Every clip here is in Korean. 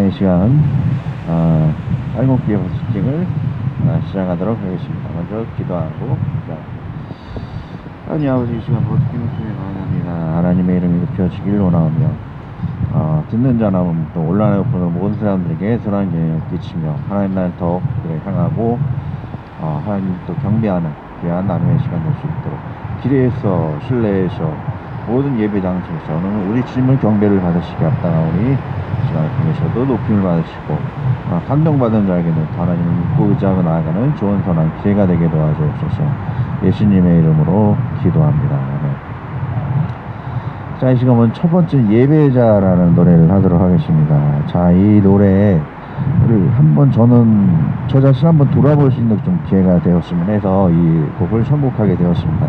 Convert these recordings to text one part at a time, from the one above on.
자, 이 시간 어, 알곡기의 호스팅을 어, 시작하도록 하겠습니다. 먼저 기도하고 자, 하나님 아버지 이 시간 호스팅을 통해 감사합니다. 하나님의 이름이 높여지길 원하오며 어, 듣는 자나 또 보는 모든 사람들에게 선한 영향을 끼치며 하나님 나를 더 향하고 어, 하나님 또 경배하는 귀한 나눔의 시간 될 수 있도록 길에서 실내에서 모든 예배 장소에서는 우리 주님을 경배를 받으시게 합당하오니 시간을 통해서도 높임을 받으시고 어, 감동받은 자에게는 하나님을 믿고 의지하고 나아가는 좋은 선한 기회가 되게 도와주옵소서 예수님의 이름으로 기도합니다. 아멘. 자, 이 시간은 첫 번째 예배자라는 노래를 하도록 하겠습니다. 자, 이 노래를 한번 저는 저 자신 한번 돌아볼 수 있는 좀 기회가 되었으면 해서 이 곡을 선곡하게 되었습니다.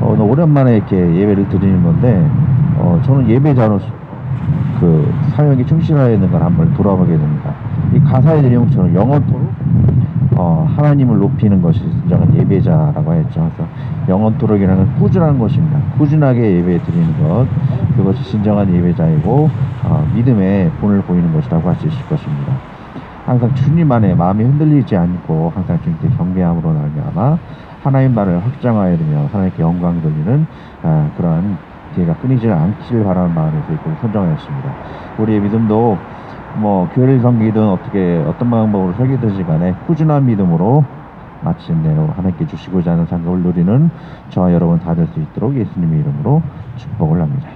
어, 오랜만에 이렇게 예배를 드리는 건데, 어, 저는 예배자로서 그 사역에 충실하여 있는 걸 한번 돌아보게 됩니다. 이 가사의 내용처럼 영원토록 어, 하나님을 높이는 것이 진정한 예배자라고 했죠. 그래서 영원토록이라는 꾸준한 것입니다. 꾸준하게 예배 드리는 것, 그것이 진정한 예배자이고 어, 믿음의 본을 보이는 것이라고 할 수 있을 것입니다. 항상 주님 안에 마음이 흔들리지 않고 항상 주님께 경배함으로 말미암아 하나님 말을 확장하여 들며 하나님께 영광 돌리는 아, 그러한 기회가 끊이지 않기를 바라는 마음에서 이걸 선정하였습니다. 우리의 믿음도 뭐 교회를 섬기든 어떻게 어떤 방법으로 설계되지 간에 꾸준한 믿음으로 마침내로 하나님께 주시고자 하는 상급을 누리는 저와 여러분 다 될 수 있도록 예수님의 이름으로 축복을 합니다.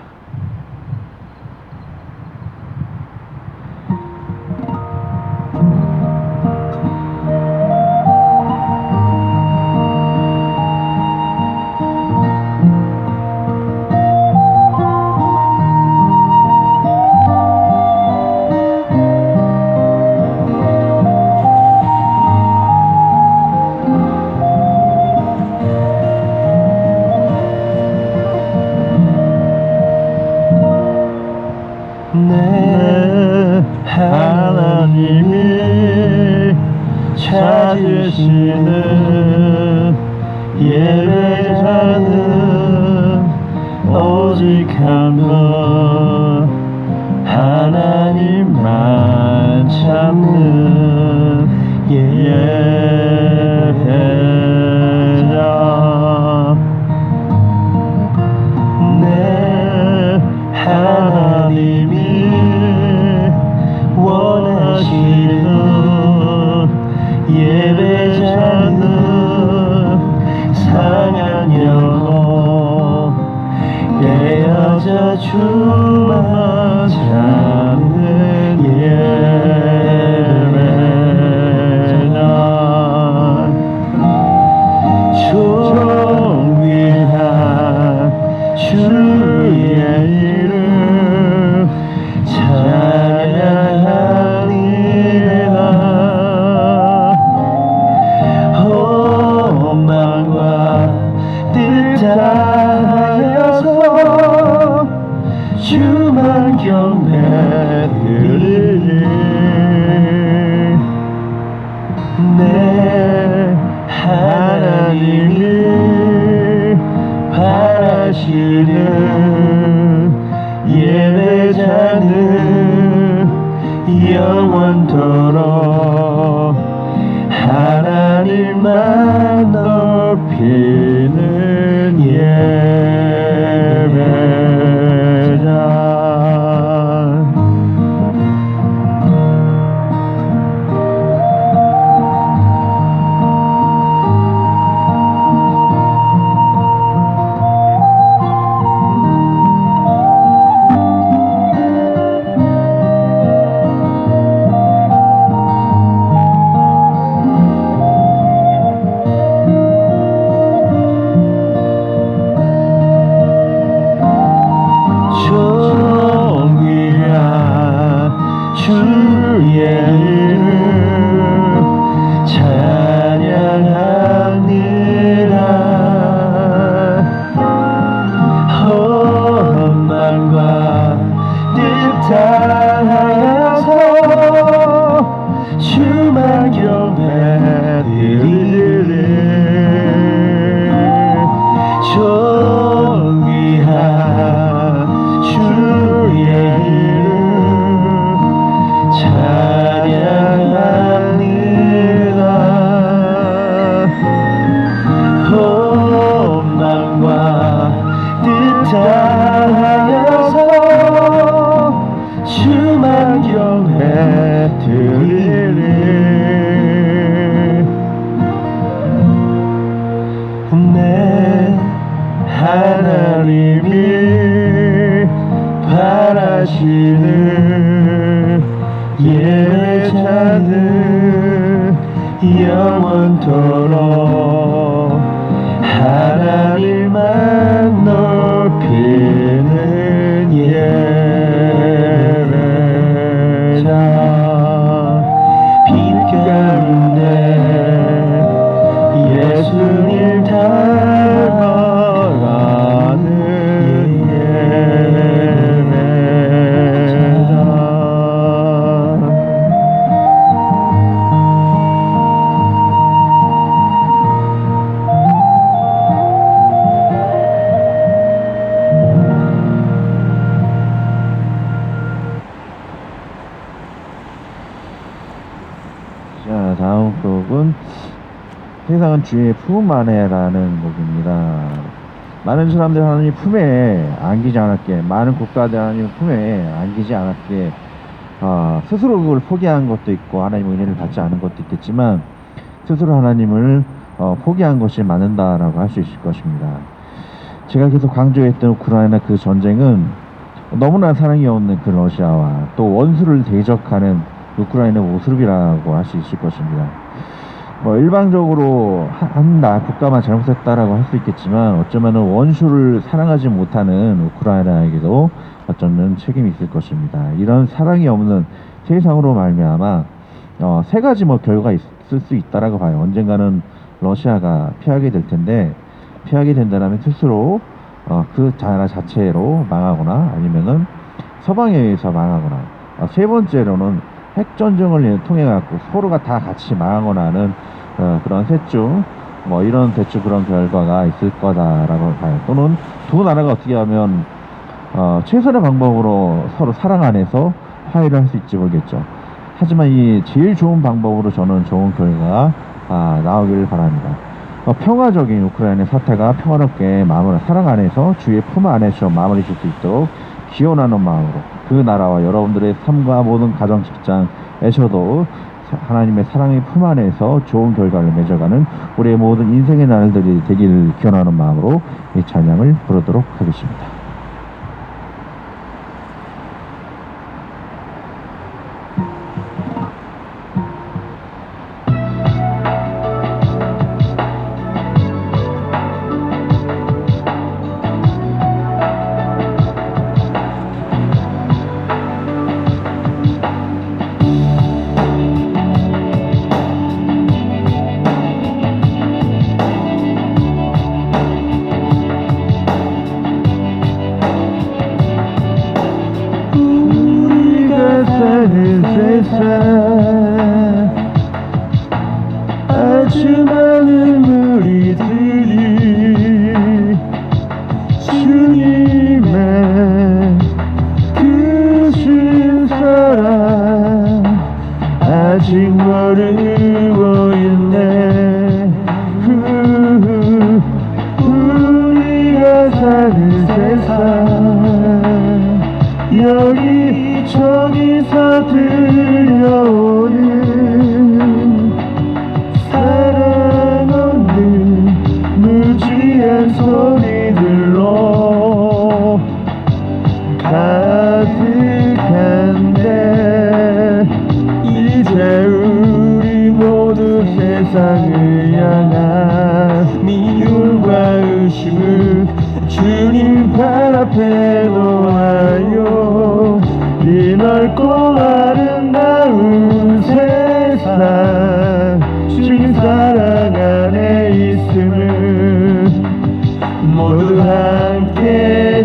한분 하나님만 찾는 예 영원토록 하나님만 주의 품 안에라는 곡입니다. 많은 사람들 하나님 품에 안기지 않았게, 많은 국가들 하나님 품에 안기지 않았게, 어, 스스로 그걸 포기한 것도 있고, 하나님의 은혜를 받지 않은 것도 있겠지만, 스스로 하나님을 어, 포기한 것이 맞는다라고 할 수 있을 것입니다. 제가 계속 강조했던 우크라이나 그 전쟁은 너무나 사랑이 없는 그 러시아와 또 원수를 대적하는 우크라이나 모습이라고 할 수 있을 것입니다. 뭐 일방적으로 한- 한나 국가만 잘못했다라고 할 수 있겠지만 어쩌면 원수를 사랑하지 못하는 우크라이나에게도 어쩌면 책임이 있을 것입니다. 이런 사랑이 없는 세상으로 말미암아 어, 세 가지 뭐 결과가 있을 수 있다라고 봐요. 언젠가는 러시아가 피하게 될 텐데 피하게 된다면 스스로 어, 그 나라 자체로 망하거나 아니면은 서방에 의해서 망하거나 어, 세 번째로는 핵 전쟁을 통해 갖고 서로가 다 같이 망하거나 하는 어, 그런 셋중 뭐 이런 대충 그런 결과가 있을 거다라고 봐요. 또는 두 나라가 어떻게 하면 어, 최선의 방법으로 서로 사랑 안에서 화해를 할 수 있지 모르겠죠. 하지만 이 제일 좋은 방법으로 저는 좋은 결과가 아, 나오기를 바랍니다. 어, 평화적인 우크라이나 사태가 평화롭게 마무리, 사랑 안에서 주의 품 안에서 마무리 줄 수 있도록 기원하는 마음으로 그 나라와 여러분들의 삶과 모든 가정 직장에서도 사- 하나님의 사랑의 품 안에서 좋은 결과를 맺어가는 우리의 모든 인생의 날들이 되기를 기원하는 마음으로 이 찬양을 부르도록 하겠습니다. 저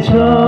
함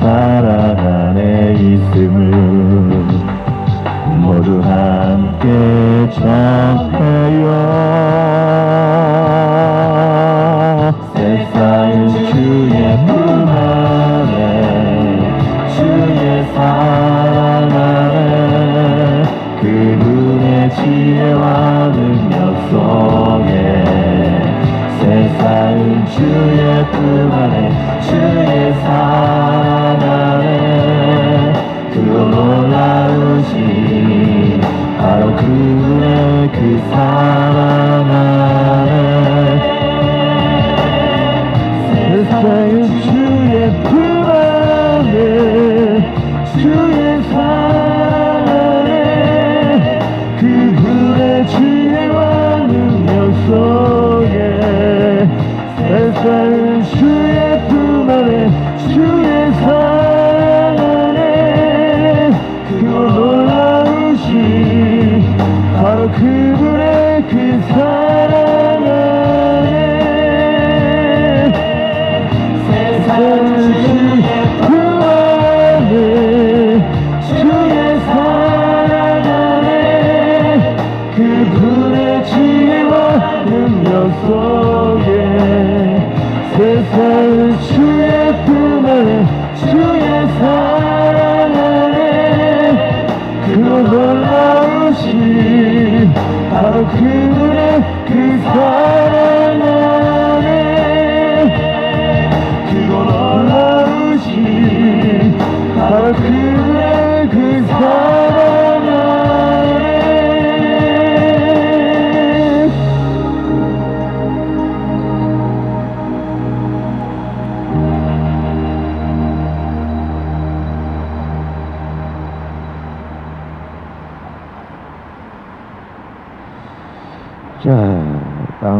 사랑 안에 있음을. 모두 함께 전 그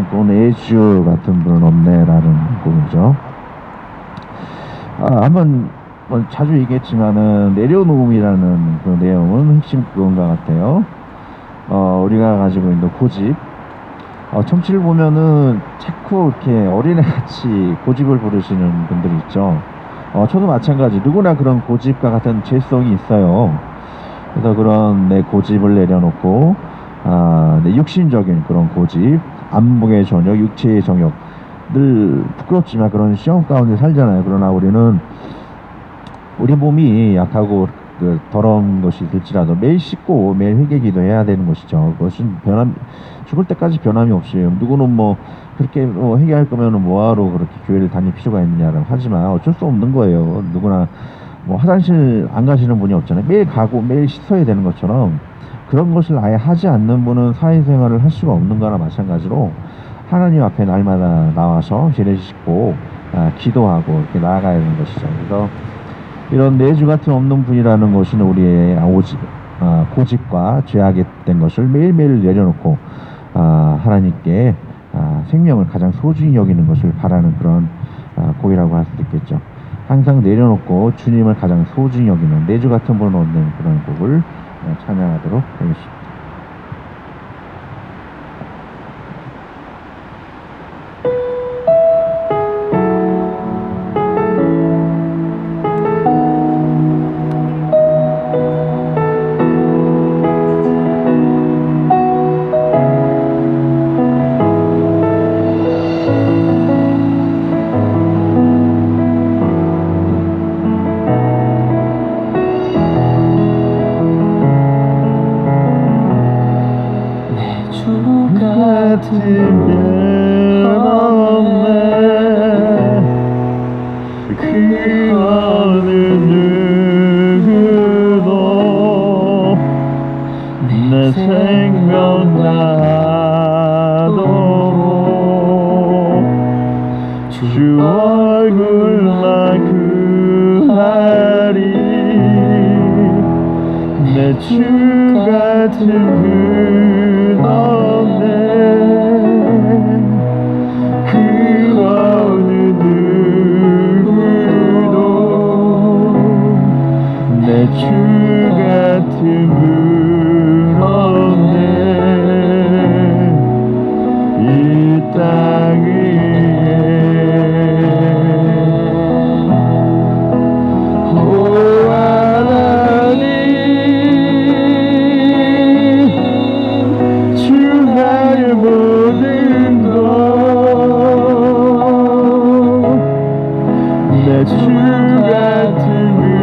곡은 애주 같은 분은 없네라는 곡이죠. 아, 한번 뭐 자주 얘기했지만은 내려놓음이라는 그 내용은 핵심 그건가 같아요. 어, 우리가 가지고 있는 고집. 어, 청취를 보면은 자꾸 이렇게 어린애같이 고집을 부르시는 분들이 있죠. 어, 저도 마찬가지. 누구나 그런 고집과 같은 죄성이 있어요. 그래서 그런 내 고집을 내려놓고 아, 내 육신적인 그런 고집, 안목의 저녁, 육체의 정욕 늘 부끄럽지만 그런 시험 가운데 살잖아요. 그러나 우리는 우리 몸이 약하고 그 더러운 것이 될지라도 매일 씻고 매일 회개 기도해야 되는 것이죠. 그것은 변함 죽을 때까지 변함이 없어요. 누구는 뭐 그렇게 뭐 회개할 거면은 뭐하러 그렇게 교회를 다닐 필요가 있느냐라고 하지만 어쩔 수 없는 거예요. 누구나 뭐 화장실 안 가시는 분이 없잖아요. 매일 가고 매일 씻어야 되는 것처럼 그런 것을 아예 하지 않는 분은 사회생활을 할 수가 없는 거나 마찬가지로 하나님 앞에 날마다 나와서 씻고 아, 기도하고 이렇게 나아가야 하는 것이죠. 그래서 이런 내주 같은 없는 분이라는 것은 우리의 오직 아, 고집과 죄악에 된 것을 매일매일 내려놓고 아, 하나님께 아, 생명을 가장 소중히 여기는 것을 바라는 그런 아, 곡이라고 할 수도 있겠죠. 항상 내려놓고 주님을 가장 소중히 여기는 내주 같은 분을 얻는 그런 곡을 어, 찬양하도록 하겠습니다. 내주 같은 분없 것내주 같은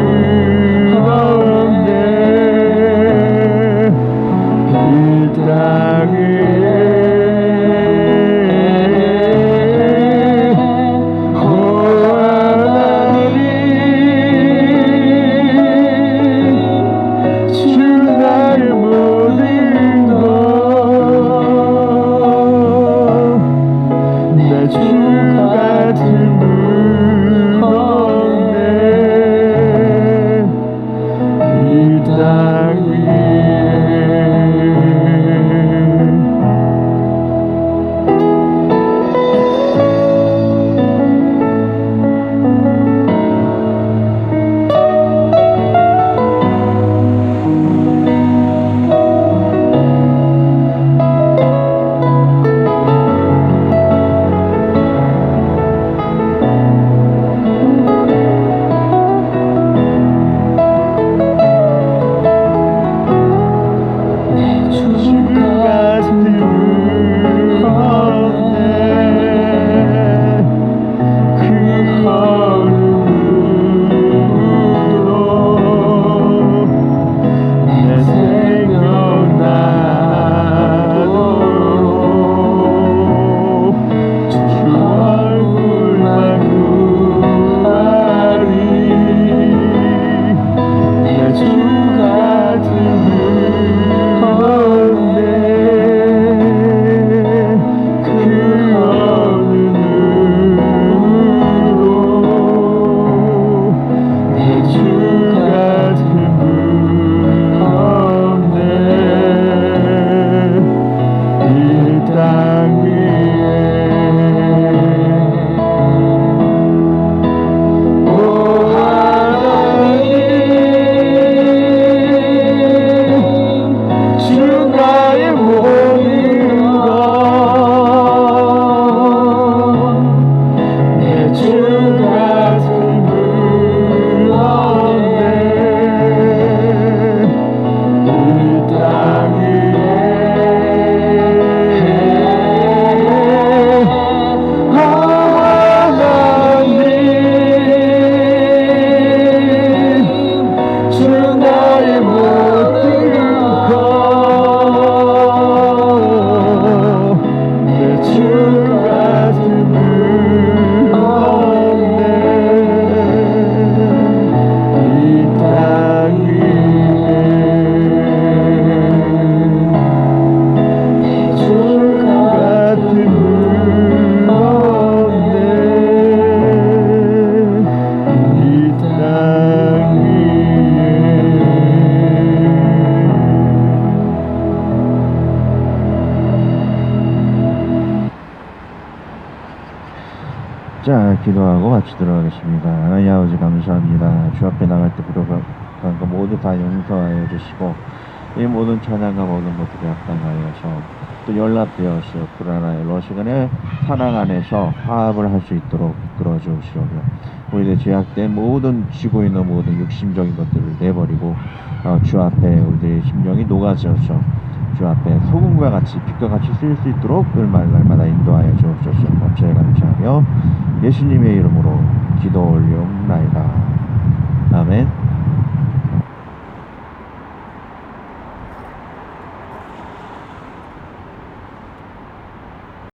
기도하고 같이 들어가겠습니다. 하나님 아버지 감사합니다. 주 앞에 나갈 때 부족한 거 모두 다 용서하여 주시고 이 모든 찬양과 모든 것들이 합당하여서 또 연합되어서 불안하여 로 시간에 사랑 안에서 화합을 할 수 있도록 이끌어 주시오며 우리의 죄악된 모든 쥐고 있는 모든 육심적인 것들을 내버리고 어, 주 앞에 우리의 심령이 녹아져서 주 앞에 소금과 같이 빛과 같이 쓰일 수 있도록 늘 날마다 인도하여 주옵소서. 감사에 감사하며 예수님의 이름으로 기도 올리옵나이다. 아멘